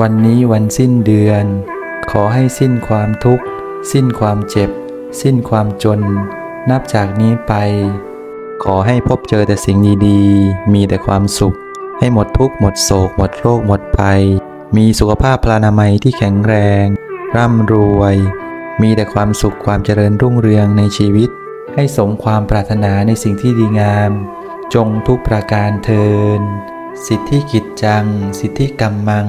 วันนี้วันสิ้นเดือน ขอให้สิ้นความทุกข์ สิ้นความเจ็บ สิ้นความจน นับจากนี้ไป ขอให้พบเจอแต่สิ่งดีๆ มีแต่ความสุข ให้หมดทุกข์หมดโศก หมดโรคหมดภัย มีสุขภาพพลานามัยที่แข็งแรง ร่ำรวย มีแต่ความสุขความเจริญรุ่งเรืองในชีวิต ให้สมความปรารถนาในสิ่งที่ดีงาม จงทุกประการเทินสิทธิกิจจัง สิทธิกรรมัง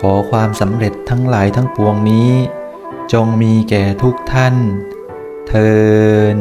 ขอความสำเร็จทั้งหลายทั้งปวงนี้ จงมีแก่ทุกท่าน เทิน